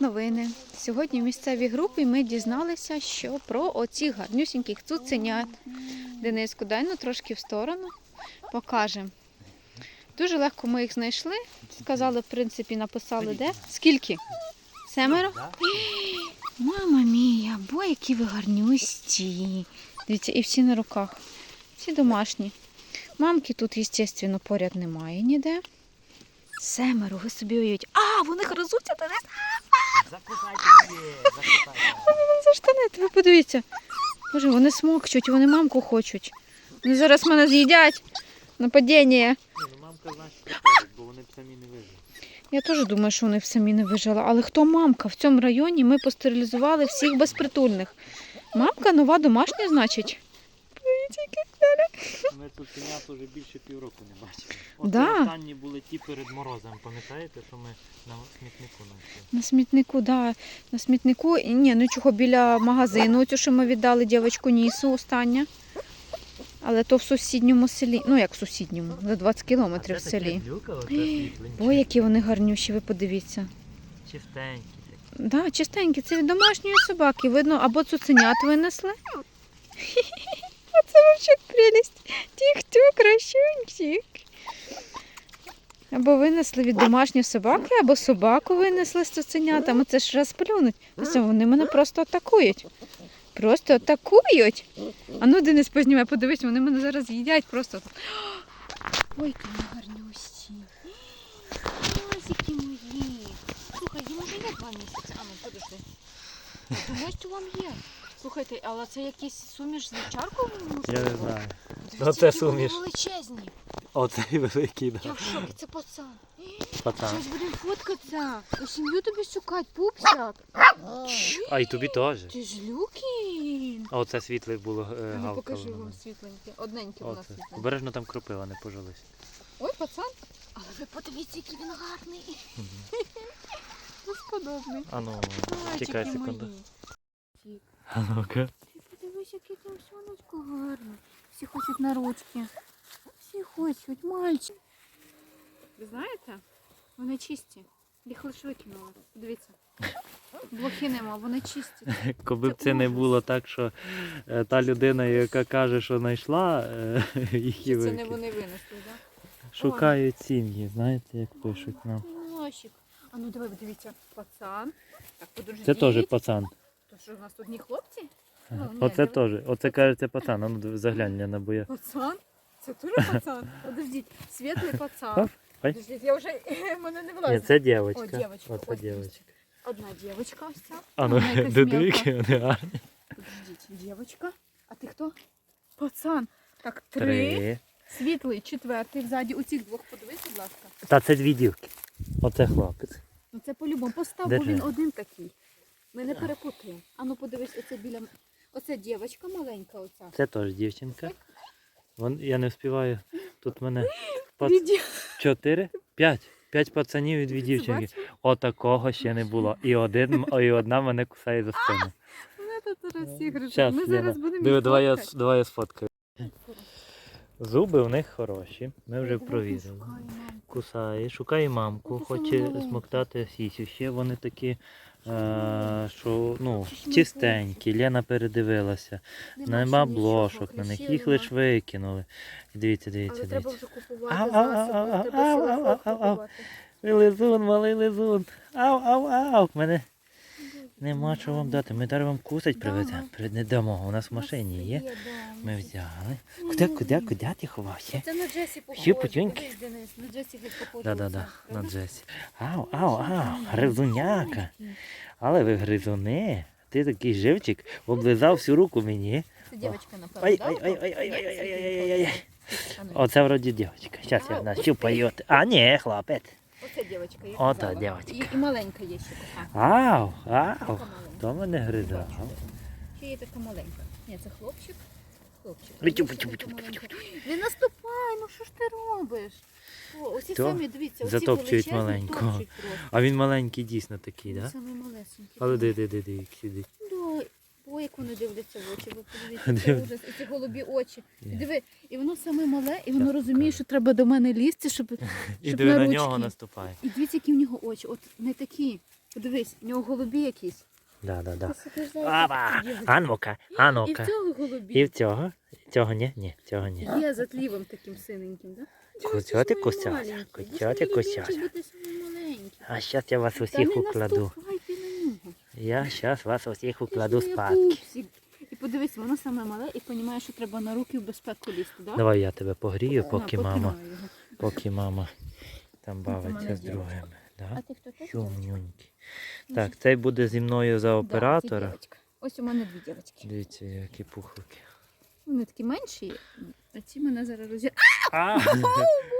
нас новини. Сьогодні в місцевій групі ми дізналися, що про оці гарнюсіньких цуценят. Дениску, дай ну трошки в сторону, покажемо. Дуже легко ми їх знайшли. Сказали, в принципі, написали де. Скільки? Семеро? Мама мія, бо які ви гарнюсті. Дивіться, і всі на руках. Всі домашні. Мамки тут, звісно, поряд немає ніде. Семеро, ви собі уявіть. А, вони гризуться до нас. Закусайте її, закусайте. Це штанет, ви подивіться. Боже, вони смокчуть, вони мамку хочуть. Вони зараз мене з'їдять. Нападіння. Ну мамка значить приходить, бо вони б самі не вижили. Я теж думаю, що вони б самі не вижили. Але хто мамка? В цьому районі ми постерилізували всіх безпритульних. Мамка нова домашня, значить. Подивіться, яке Ми тут ценят вже більше півроку не бачили. Да. останні були ті перед морозом, пам'ятаєте, що ми на смітнику знайшли? На смітнику, да. На смітнику. Ні, ну чого біля магазину, цю, що ми віддали дівчинку Нісу остання. Але то в сусідньому селі. Ну як в сусідньому, за 20 кілометрів в селі. Люка. Ой, які вони гарнюші, ви подивіться. Чистенькі такі. Да, чистенькі, це від домашньої собаки. Видно, або цуценят винесли. Оце вовчик прелість. Тіх-тюк, кращунчик. Або винесли від домашньої собаки, або собаку винесли з цуценятами. Це ж розплюнуть. Тобто вони мене просто атакують. Просто атакують. А ну, Денис, позніме, подивись, вони мене зараз їдять просто. Ой, гарнюсі. Лазики мої. Слухай, їм уже є два місяці. А ну, подожди. Думаю, що вам є. Слухайте, але це якийсь суміш з вівчаркою? Я не знаю. Ну, це суміш. величезні. Оцей великий, Я в шокі, це пацан. Пацан. Зараз будемо фоткатися. У сім'ю тобі шукати, пупсяк. А і тобі теж. Ти ж люкін. А оце світле було е, Ну, покажи вам світленьке. Одненьке у нас Оце. світленьке. Обережно там кропива, не пожились. Ой, пацан. Але ви подивіться, який він гарний. Безподобний. А ну, чекай секунду. мої. А ну-ка. Ти подивись, яке там сонечко гарне. Всі хочуть на ручки. Всі хочуть, мальчик. Ви знаєте, вони чисті. Їх лише викинули. Дивіться. Блохи нема, вони чисті. Коби б Це не ужас. було так, що е, та людина, яка каже, що знайшла, е, їх і Це не вони винесли, так? Шукають сім'ї, знаєте, як пишуть нам. Носик. А ну давай, дивіться, пацан. Так, подожди. Це теж пацан. То що у нас тут не хлопці? Ну, ні, Оце давай. теж. Оце кажеться пацан. А ну заглянь Ляна, бо я. Пацан? Це теж пацан? Подождіть, світлий пацан. Оп. Подождіть, я вже мене не Ні, влазить. це О, дівчинка. дівчинка. Оце Ой, дівчинка. Одна дівчинка ось ця. А ну, Вона якась мелка. вони гарні. Подождіть, дівчинка. А ти хто? Пацан. Так, три. Три. Світлий, четвертий, ззаді. У цих двох подивись, будь ласка. Та це дві дівки. Оце хлопець. Ну це по-любому. Постав, бо Держи. він один такий. Ми не перепутаємо. А ну подивись, оце біля. Оце дівчинка маленька оця. Це теж дівчинка. Вон, я не встигаю. Тут в мене пац... Чотири, п'ять. П'ять пацанів і дві дівчинки. Бачиш? Отакого ще не було. І один, і одна мене кусає за спину. Мене тут зараз всі грижуть. Ми зараз будемо диви, їх давай я, фоткати. давай я сфоткаю. Зуби у них хороші. Ми вже Давай провірили. пошукаємо. Кусає, шукає мамку, хоче смоктати сісю. Ще вони такі, е, що ну, чистенькі. Лена передивилася. Нема блошок на них, їх лише викинули. Дивіться, дивіться, дивіться. Лизун, малий лизун. Ау, ау, ау. Мене нема що вам дати. Ми зараз вам кусать Да, привеземо. ну. Не дамо, у нас в машині є. да, Ми взяли. Куди, куди, куди ти ховався? Це на Джесі потюньки? На Джесі геть похоже. Да-да-да, на Джесі. Ау, ау, ау, гризуняка. Але ви гризуни. Ти такий живчик, облизав всю руку мені. Це дівчинка, напевно, Ай, да, ай, ай, ай, ай, ай, ай, ай, ай, ай. Оце вроді дівчинка. Зараз я нащупаю. А, ні, хлопець. Оце дівчинка, я Ота казала. дівчинка. І, і маленька є ще така. Ау, Така ау. маленька. Хто мене гризав? Бачите? Ще є така маленька. Ні, це хлопчик. Хлопчик. Ой, А є тю, ще тю, така тю, тю, маленька. Не наступай, ну що ж ти робиш? О, оці То самі, дивіться, оці затопчують величезні маленького. топчуть просто. А він маленький дійсно такий, так? Самі малесенькі. Але де, де, де, сидить. Ой, як вони дивляться в очі. Ви подивіться, це ужас. І ці голубі очі. Є. Диви, і воно саме мале, і воно Так, розуміє, що треба до мене лізти, щоб. І щоб диви на на ручки. нього наступає. І дивіться, які в нього очі. От не такі. Подивись, в нього голубі якісь. Да, да, да. Знаєш, Анука, І анука. в цього І в цього? Цього ні? Ні, цього ні. Є з отлівом таким синеньким, так? Куцьоти кусяся, куцьоти кусяся. А зараз я вас усіх укладу. Я зараз вас усіх укладу спадки. І подивись, воно саме мале і розуміє, що треба на руки в безпеку лізти, так? Давай я тебе погрію, поки На, мама, поки мама там бавиться з другими. А Да? теж? Чумнюнькі. Так, цей буде зі мною за оператора. Да. Ось у мене дві дівчатки. Дивіться, які пухлики. Вони такі менші, а ці мене зараз розі... А,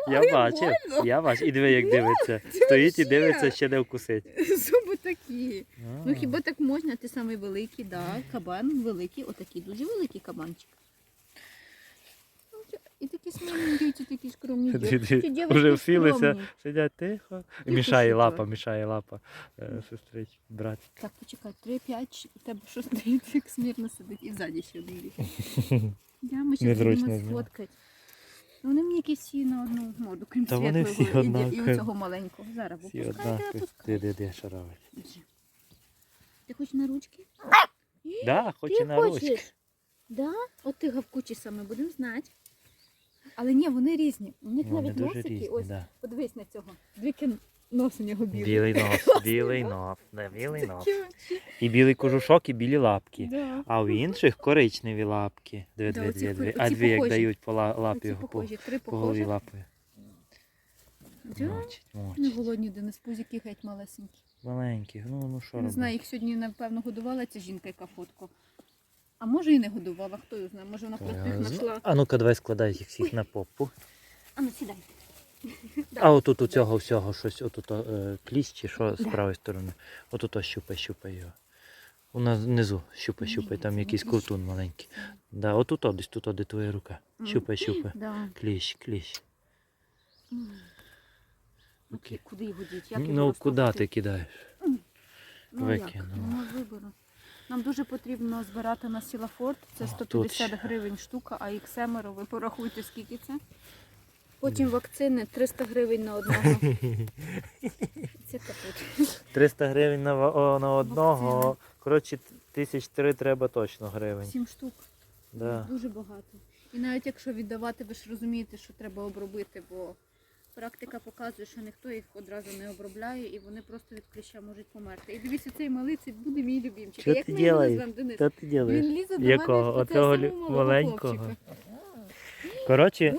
я бачив, больно. я бачив. І диви, як дивиться. Стоїть і дивиться, ще не вкусить. Зуби такі. А. Ну хіба так можна? Ти самий великий, да. Кабан великий, отакий дуже великий кабанчик. І такі скромні. Дівчатки Вже всілися, сидять тихо. Мішає лапа, мішає лапа е, сестричці, братик. Так, почекай, 3-5, у тебе що стоїть, як смірно сидить, і ззаді ще один. Я ми ще будемо сфоткати. Ну, Вони мені якісь всі на одну морду, крім світлого і, і, оцього маленького. Зараз, бо пускайте, пускайте. Ти де де що робить? Ти хочеш на ручки? Да, хоче на ручки. Да? От ти гавкучі саме, будемо знати. Але ні, вони різні. У них Вони навіть дуже носики, різні, ось, да. подивись на цього. Двіки нос у нього білий. Білий нос, білий нос, да, білий нос. Такі очі. І білий кожушок, і білі лапки. Да. А у інших коричневі лапки. Диви, Да, диви, оці диви, А дві як дають по ла- лапі Оці його по, похожі, три по голові похожі. лапою. Да? Мочить, Не мочить. голодні, Денис, пузики геть малесенькі. Маленькі, ну, ну що Не робити? знаю, їх сьогодні, напевно, годувала ця жінка, яка фотку. А може і не годувала, хто його знає, може вона просто їх зна- знайшла. А ну-ка, давай складай їх всіх на попу. А ну сідай. А отут у цього всього щось, отут е, кліщ чи що з правої сторони. Отут ось щупай, щупай його. У нас внизу щупай, щупай, там якийсь кліщ. маленький. Да, отут десь тут о, де твоя рука. Щупай, щупай. Да. Кліщ, кліщ. Ну, Окей. Куди його діть? Як його Ну куди ти кидаєш? Ну, як? викинула? Нема вибору. Нам дуже потрібно збирати на сілафорт. Це 150 гривень штука, а їх семеро, ви порахуйте, скільки це. Потім вакцини 300 гривень на одного. Це капут. 300 гривень на, о, на одного. Вакцина. Коротше, тисяч три треба точно гривень. 7 штук. Да. Дуже багато. І навіть якщо віддавати, ви ж розумієте, що треба обробити, бо практика показує, що ніхто їх одразу не обробляє і вони просто від кліща можуть померти. І дивіться, цей малий це буде мій любимчик. Що як ти ми його назвемо, Денис? Що ти Він лізе до Якого? мене в Оцього лю- самого маленького? хлопчика. Коротше,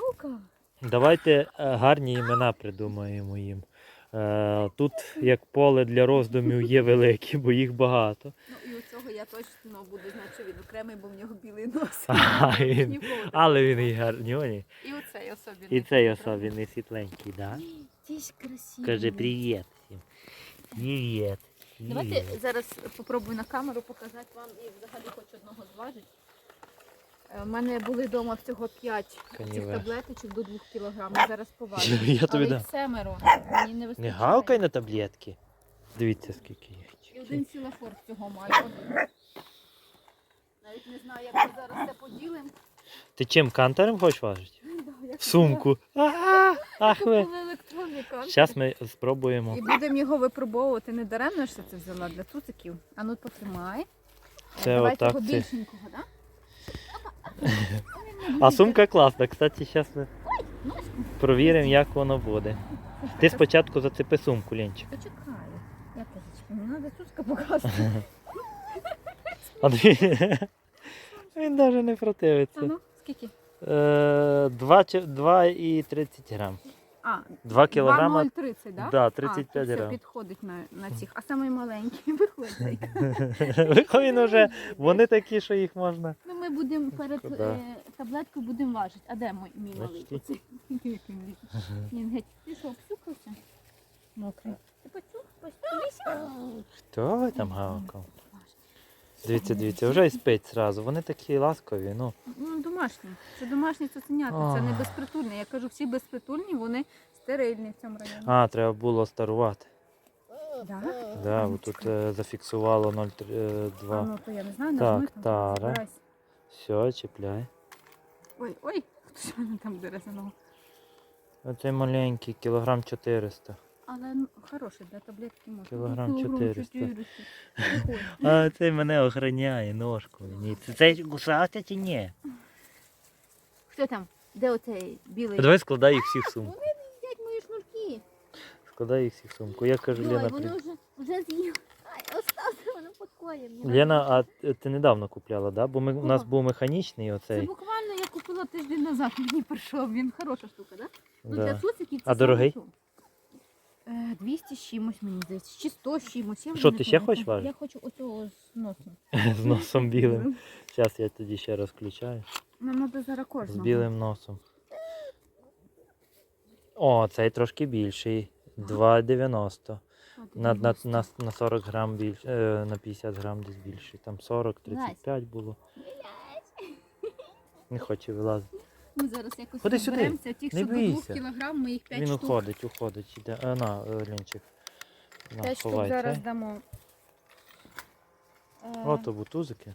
давайте е, гарні імена придумаємо їм. Е, Тут як поле для роздумів є великі, бо їх багато. Ну цього я точно буду знати, що він окремий, бо в нього білий нос. А, він- Але він і гарньоні. І оцей особливий. І цей особливий світленький, да? Ти ж красивий. Каже привіт всім. Привіт. Давайте зараз попробую на камеру показати вам і взагалі хоч одного зважити. Е, У мене були вдома всього 5 цих таблеточок до 2 кг. Зараз поважу. Я тобі Але дам. семеро. Мені не Не гавкай на таблетки. Дивіться, скільки І один сілафор цього. Один. Навіть не знаю, як ми зараз це поділимо. Ти чим кантором хочеш важити? В сумку. А, Ах ви. Електронний кантер. Зараз ми спробуємо. І будемо його випробовувати. Не даремно я це взяла для цуциків. А ну потримай. Це Давайте отак його це. більшенького, так? А сумка класна. Кстати, зараз ми провіримо, як воно буде. Ти спочатку зацепи сумку, Ленчик. Почекаю. Я козочка, мені треба цуцька показувати. А дві... Він навіть не А противиться. ну, скільки? Е, 2, 2,30 грам. А, 2 кілограма. 2,030, да? Да, 35 то все грам. підходить на, на цих. А самий маленький виходить. Він уже, вони такі, що їх можна. Ну, ми будемо перед Шкода. е, таблеткою будемо важити. А де мій, мій малий? Бачите? Оцей. Який він літній. Він геть. Ти що, обсюкався? Мокрий. Хто ви там гавкав? Дивіться, дивіться, вже і спить зразу. Вони такі ласкові, ну. Ну, домашні. Це домашні цуценята, це не безпритульні. Я кажу, всі безпритульні, вони стерильні в цьому районі. А, треба було старувати. Да? Да, от тут е, зафіксувало А 0,2. ну то я не знаю, Так, нажми там. Тара. збирайся. Все, чіпляй. Ой, ой, хтось мене там дерезаного. Оцей маленький, кілограм 400. Але ну, хороший, для таблетки можна. Кілограм Ну, 400. 400. А цей мене охороняє ножку. Ні, це цей кусався чи ні? Хто там? Де оцей білий? Давай складай їх всі в сумку. Вони їдять мої шнурки. Складай їх всі в сумку. Я кажу, Ой, Лена, вони при... вже, вже з'їли. Ай. Лена, а ти недавно купляла, да? Бо ми, у нас Кого? був механічний Це оцей. буквально я купила тиждень назад, мені прийшов. Він хороша штука, да? Ну, для Да. це А дорогий? то. Е, 200 з чимось, мені здається, чи 100 з чимось. Я вже Що, не ти ще пам'ятаю. хочеш важити? Я хочу оцього з носом. З носом білим. Зараз я тоді ще раз включаю. Нам треба зараз З кожного. білим носом. О, цей трошки більший. 2,90. На, на, на, на 40 грам більше, е, на 50 грам десь більший. Там 40-35 було. Не хоче вилазити. Ми зараз якось Ходи сюди, розберемося. Тих, не що до 2 бійся. кілограм, ми їх 5 Він штук. уходить, уходить. Іде. А, на, е, Лінчик. На, 5 штук ховай зараз цей. дамо. Е, Ото бутузики.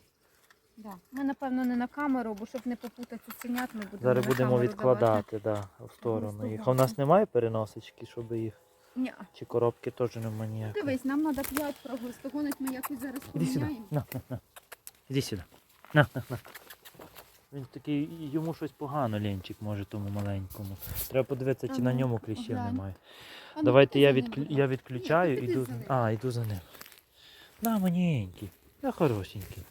да. Ми, напевно, не на камеру, бо щоб не попутати цуценят, ми будемо Зараз на будемо камеру відкладати да, в сторону їх. А у нас немає переносочки, щоб їх. Ні. Чи коробки теж немає ніякої. Дивись, нам треба 5 прогостогонить, ми якось зараз Іди сюди. поміняємо. На, на, на. Іди сюди. На, на, на. Він такий, йому щось погано, Ленчик, може тому маленькому. Треба подивитися, чи на ньому кліщів глянь. немає. А ну, Давайте ти я, за відклю... будь я відключаю, Ні, ти іду. за ним. А, йду за ним. На, маленький. На хорошенький.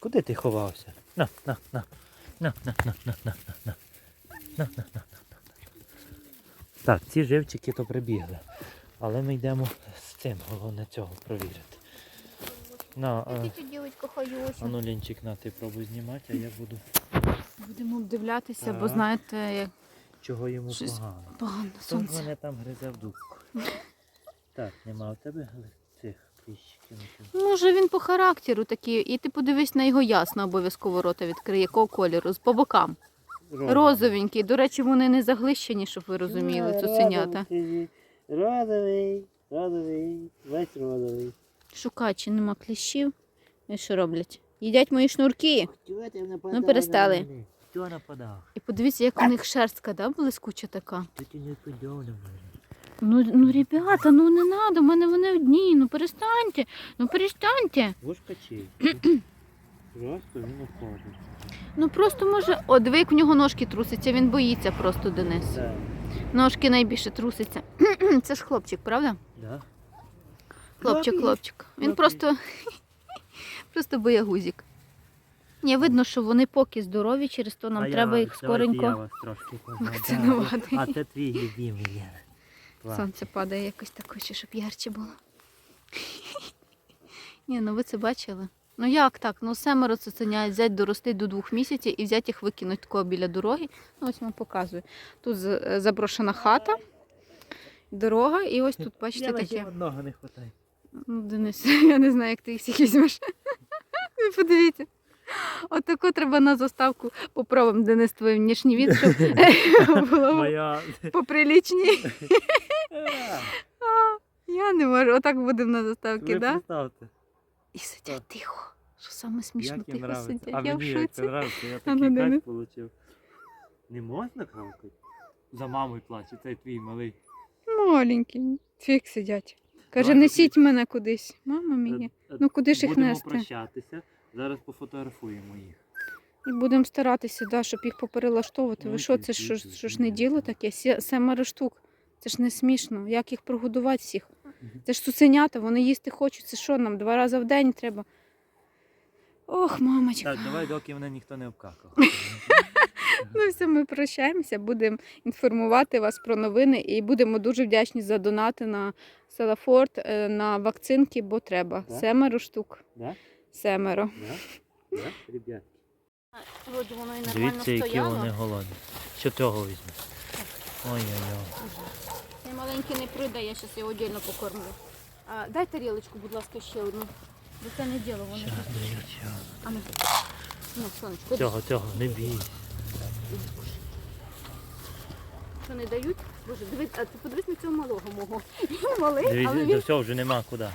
Куди ти ховався? На, на, на. На, на, на, на, на, на, на. На, на, на, на, на. Так, ці живчики то прибігли. Але ми йдемо з цим, головне цього провірити. На, а, тільки хаюся. ну Лінчик, на ти пробуй знімати, а я буду. Будемо обдивлятися, бо Так. знаєте, як Чого йому Щось погано? погано Хто сонце. мене там гризе в дубку? Так, нема в тебе цих кліщиків. Може він по характеру такий, і ти подивись на його ясно, обов'язково рота відкриє, якого кольору, з по бокам. Розовенький. До речі, вони не заглищені, щоб ви розуміли, цуценята. Розовий, розовий, весь розовий. Шукай, чи нема кліщів. І що роблять? Їдять мої шнурки. Ну, перестали. Хто нападав? І подивіться, як у них шерстка, да, блискуча така. Ну, ну, ребята, ну не треба, в мене вони одні, ну перестаньте, ну перестаньте. Вушка чий? Просто він уходить. Ну просто може. О, диви, як у нього ножки трусяться, він боїться просто Денис. Ножки найбільше трусяться. Це ж хлопчик, правда? Да? Хлопчик, хлопчик. Він просто, просто боягузик. Ні, видно, що вони поки здорові, через то нам А треба я- їх Я скоренько. вас трошки вакцинувати. А це твій любимий Лена. Сонце падає якось так хоче, щоб ярче було. Ні, ну ви це бачили? Ну як так? Ну семеро цуценят взяти дорости до двох місяців і взяти їх викинути такого біля дороги. Ну, ось вам показую. Тут е, заброшена хата, дорога, і ось тут, бачите, таке. одного не хватає. Ну, Денис, я не знаю, як ти їх всіх візьмеш. Ви подивіться. Отаку треба на заставку попробуємо, Денис, твій внішній від, щоб було поприлічні. Я не можу. Отак будемо на заставці, так? Да? представте, І сидять тихо. Що саме смішно як тихо сидять. А я в мені як це нравиться, я такий ну, кайф отримав. Не можна кралкати? За мамою плаче, цей твій малий. Маленькі, фік сидять. Каже, несіть мене кудись. Мама мені. Е, е, Ну куди ж їх Будемо нести? прощатися. Зараз пофотографуємо їх. І будемо старатися, да, щоб їх поперелаштовувати. Ви що, це ті, що, що ж не діло таке? Семеро штук. Це ж не смішно. Як їх прогодувати всіх? Це ж цуценята, вони їсти хочуть. Це що нам? Два рази в день треба. Ох, мамочка. Так, давай, доки мене ніхто не обкакав. Ну все, ми прощаємося, будемо інформувати вас про новини і будемо дуже вдячні за донати на Селафорт, е, на вакцинки, бо треба. Так. Семеро штук. Да? Семеро. Да? Да? Ребят. Вроді воно і Дивіться, які вони голодні. Що того візьме? Ой-ой-ой. Цей маленький не пройде, я зараз його віддільно покормлю. А, дай тарілочку, будь ласка, ще одну. Бо це не діло, вони. Щас дають цього. А ну, ну, сонечко, Цього, цього, не бійся. Що не дають? Боже, дивись, а ти подивись на цього малого мого. Він малий, але Дивіться, він... все, вже нема куди.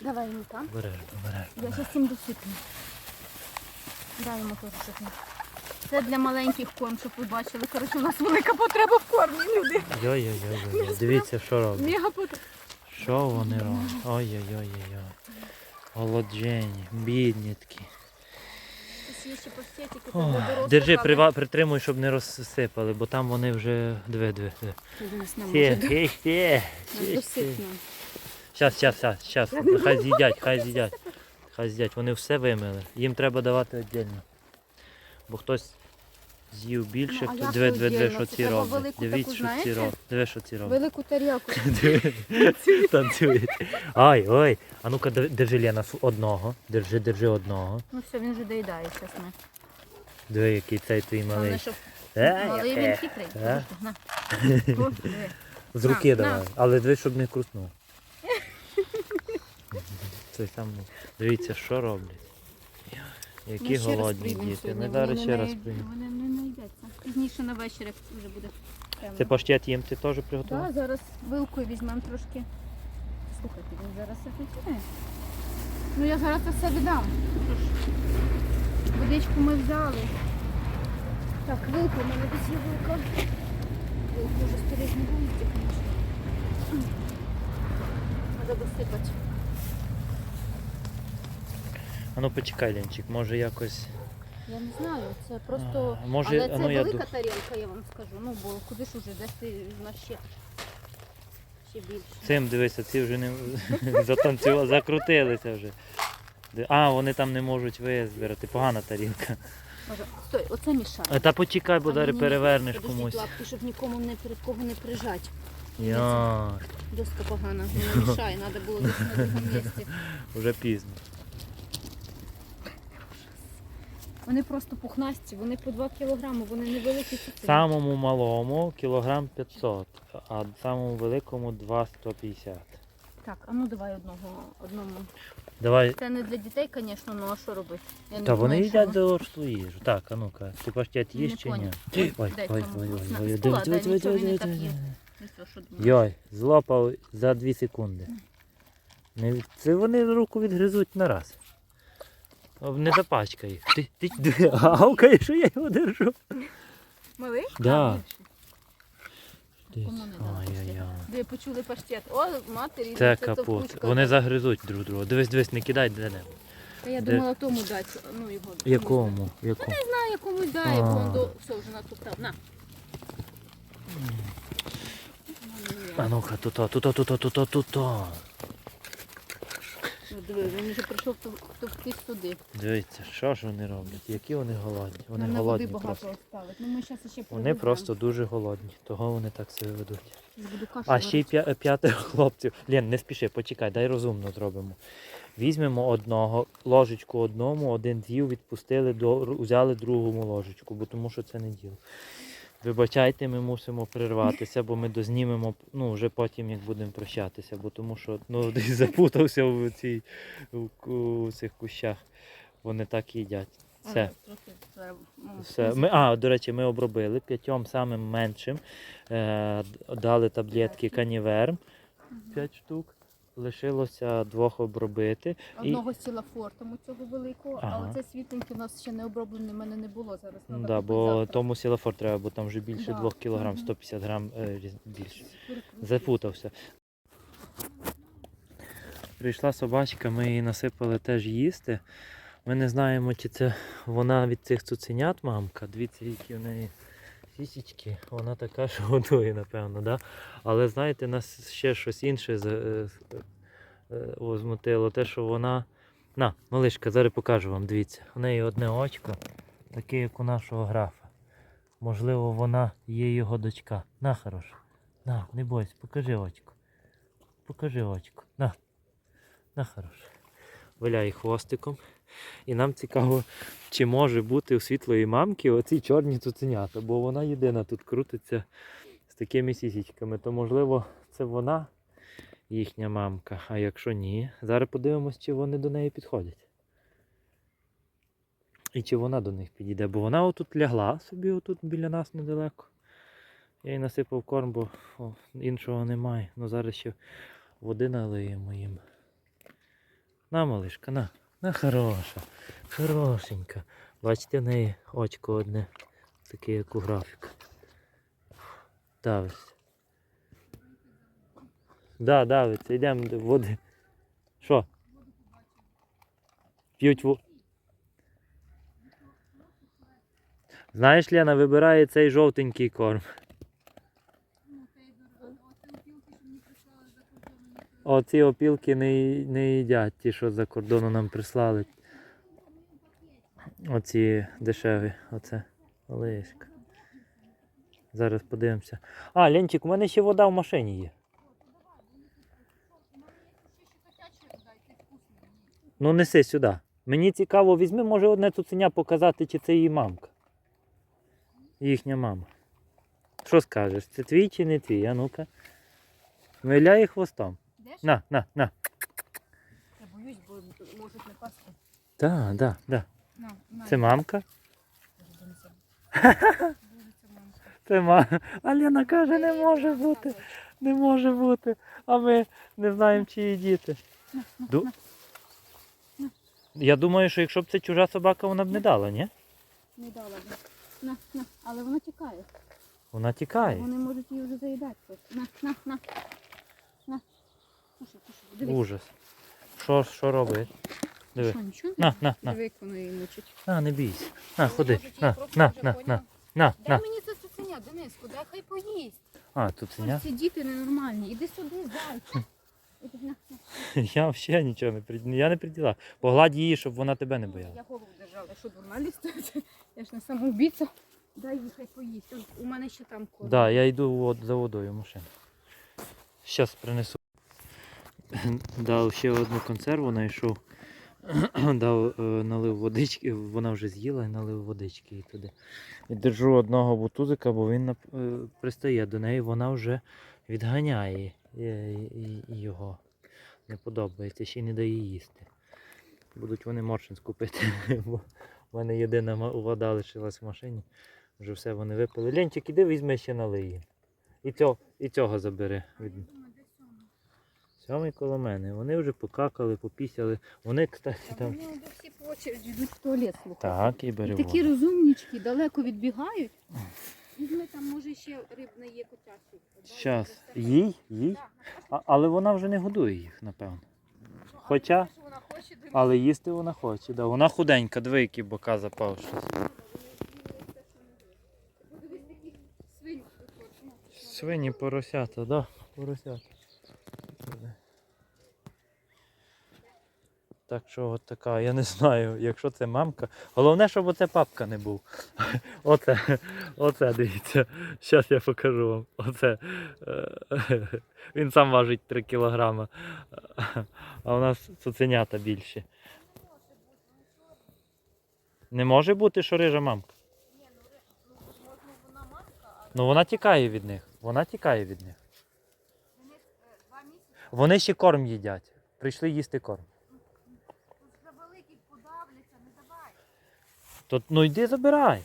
Давай йому там. Береш, береш. Я зараз цим досипну. Дай йому теж сипну. Це для маленьких корм, щоб ви бачили. Коротше, у нас велика потреба в кормі, люди. Йой-йой-йой. Дивіться, що роблять. Мега потреба. Що вони роблять? Ой-ой-ой-ой. Голоджені, бідні такі. Є ще паштетики, О, дорослі. держи, прива, притримуй, щоб не розсипали, бо там вони вже диви, диви, диви. Денис не Ще, може. ще, ще, Нас ще, ще. Щас, щас, щас, щас. Хай з'їдять, хай з'їдять. Хай з'їдять. Вони все вимили. Їм треба давати віддільно. Бо хтось з'їв більше, Ну, хто як диви, диви, диви, що ці роблять. Дивіться, що ці роблять. Диви, що ці роблять. Велику тарілку. Танцюють. Ай, ой. А ну-ка, держи Лена одного. Держи, держи одного. Ну все, він вже доїдає ми. Диви, який цей твій малий. Е, він яке. хитрий. Е? З руки давай. Але диви, щоб не крутнув. Це там. Дивіться, що роблять. Які Ми ще раз голодні прийдемо діти. сьогодні, Ми зараз вони ще не раз прийдемо. Вони не знайдеться. Пізніше на вечір, як вже буде темно. Ти паштет їм ти теж приготував? Так, зараз вилкою візьмемо трошки. Слухайте, він зараз працює. Ну я зараз це все віддам. Водичку ми взяли. Так, вилку, в мене десь є вилка. Вилку вже старих не буде, звісно. Треба досипати. А ну почекай, Ленчик, може якось. Я не знаю, це просто. А, може, Але це ну, я велика ду- тарілка, я вам скажу. Ну, бо куди ж уже, десь ти візьмеш ще, ще більше. Цим дивися, ці вже не затанцювали, закрутилися вже. А, вони там не можуть визбирати. Погана тарілка. Може, стой, оце мішає. А, Та почекай, бо А мені перевернеш Подождіть комусь. лапки, щоб нікому не перед кого не прижати. Я, Доска погана, вона мішає, треба було десь на другому місці. вже пізно. Вони просто пухнасті, вони по 2 кілограми, вони невеликі цуци. Самому малому кілограм 500, а самому великому 2,150. Так, а ну давай одного, одному. Давай. Це не для дітей, звісно, ну а що робити? Я не Та вони думаю, їдять що... дорослу їжу. Так, а ну-ка, ти паштет Не їш чи ні? поняв. Ой, ой, Дай ой, кому. ой, ой, На, ой, з дай, нічого не так. Ну, що думаєш? Йой, злопав за 2 секунди. Не, це вони руку відгризуть на раз. Не запачкай їх. Ти, ти, ти гавкаєш, що я його держу. Малий? Да. А, більший. Кому не. Де почули паштет. О, матері. Це то капут. Вони загризуть друг друга. Дивись, дивись, не кидай де не. Та я де- думала тому дати, ну його. Якому? Якому? Не знаю, якомусь дай, бо А. до... Все, вже натоптав. На. А ну-ка, тут-то, тут-то, тут-то, тут-то, тут-то. Диви, він вже прийшов товкти сюди. Дивіться, що ж вони роблять? Які вони голодні. Вони Нам голодні води просто. оставить. Ну ми зараз ще Вони просто дуже голодні, того вони так себе ведуть. А ще й п'ятеро хлопців. Лен, не спіши, почекай, дай розумно зробимо. Візьмемо одного, ложечку одному, один з'їв, відпустили, до, взяли другому ложечку, бо тому що це не діло. Вибачайте, ми мусимо прерватися, бо ми дознімемо ну, вже потім, як будемо прощатися, бо тому що ну, десь запутався в, цій, у, у цих кущах. Вони так їдять. Все. Ну, Все. Ми, а, до речі, ми обробили п'ятьом самим меншим. Е, дали таблетки каніверм 5 штук. Лишилося двох обробити. Одного з цілафортом у цього великого, Ага. але це світленький у нас ще не оброблений, в мене не було зараз. Ну, да, бо тому сілафор треба, бо там вже більше Да. 2 кг, Мгм. 150 грам е, різ- більше. Запутався. Прийшла собачка, ми її насипали теж їсти. Ми не знаємо, чи це вона від цих цуценят, мамка. Дивіться, які в неї сісічки. Вона така, що готує, напевно, да? Але знаєте, нас ще щось інше з- е, е. Те, що вона. На, малишка, зараз покажу вам, дивіться. У неї одне очко, таке, як у нашого графа. Можливо, вона є його дочка. На, хороша. На, не бойся, покажи очко. Покажи очко. На. На хороше. Виляй хвостиком. І нам цікаво, чи може бути у світлої мамки оці чорні цуценята, бо вона єдина тут крутиться з такими сісічками. То можливо це вона їхня мамка. А якщо ні, зараз подивимось, чи вони до неї підходять. І чи вона до них підійде, бо вона отут лягла собі отут біля нас недалеко. Я їй насипав корм, бо о, іншого немає. Ну зараз ще води налиємо їм. На, малишка, на. На хороша. Хорошенька. Бачите, в неї очко одне. Таке, як у графік. Давиться. Да, давиться, йдемо до води. Що? П'ють воду. Знаєш, Лена, вибирає цей жовтенький корм. Оці опілки не, не їдять, ті, що за кордону нам прислали. Оці дешеві, оце Олешка. Зараз подивимося. А, Ленчик, у мене ще вода в машині є. Ну неси сюди. Мені цікаво, візьми, може, одне цуценя показати, чи це її мамка. Їхня мама. Що скажеш? Це твій чи не твій? А ну-ка. Виляє хвостом. На, на, на. Я боюсь, бо можуть не пасти. Так, да, да. На, на. Це мамка? Це мамка. Це мама. А Лена каже, не може бути. Не може бути. А ми не знаємо, чиї діти. Ду... Я думаю, що якщо б це чужа собака, вона б не дала, ні? Не дала б. На, на. Але вона тікає. Вона тікає. Вони можуть її вже заїдати. На, на. На. Кушай, кушай. Дивись. Ужас. Що, що робить? Диви. Що, нічого? На, на, на. Диви, як воно її мучить. На, не бійся. На, ходи. На, на, на, на, на, Дай на. мені це цуценя, Дениску, дай хай поїсть. А, тут синя. Ці діти ненормальні. Іди сюди, зайчик. Іди, на, на. Я взагалі нічого не приділа. Я не приділа. Погладь її, щоб вона тебе не бояла. Я голову держала, що дурна лізти? Я ж не самоубійця. Дай їй хай поїсть. Ось У мене ще там корм. Да, я йду за водою в машину. Зараз принесу. Дав ще одну консерву, знайшов. Дав, е, налив водички, вона вже з'їла і налив водички їй туди. І держу одного бутузика, бо він е, пристає до неї, вона вже відганяє е, його. Не подобається, ще й не дає їсти. Будуть вони моршинську пити, бо в мене єдина вода лишилась в машині. Вже все вони випили. Ленчик, іди візьми ще налий. І цього, і цього забери. Сьомий коло мене. Вони вже покакали, попісяли. Вони, кстати, там. Вони всі по очереді йдуть в туалет, слухай. Так, і бери такі воду. розумнички далеко відбігають. Візьми там, може, ще рибне є котячий. Щас. Їй? Їй? А, але вона вже не годує їх, напевно. Хоча, Вона хоче але їсти вона хоче. Да. Вона худенька, диви, які бока свинь тут. ну, Свині, поросята, да, поросята. Так що от така, я не знаю, якщо це мамка. Головне, щоб оце папка не був. Оце, оце дивіться. Зараз я покажу вам. Оце. е, Він сам важить 3 кілограма. А у нас цуценята більші. Не може бути, що рижа мамка. Ну вона тікає від них. Вона тікає від них. Вони ще корм їдять. Прийшли їсти корм. За великий подавляться, не давай. То, ну йди забирай.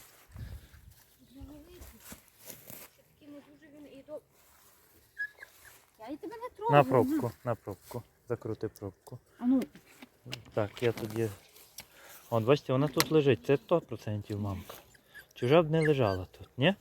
Я і тебе не трогаю. На пробку, на пробку. Закрути пробку. А ну, Так, я тоді. От, бачите, вона тут лежить. Це 100% мамка. Чужа б не лежала тут, ні?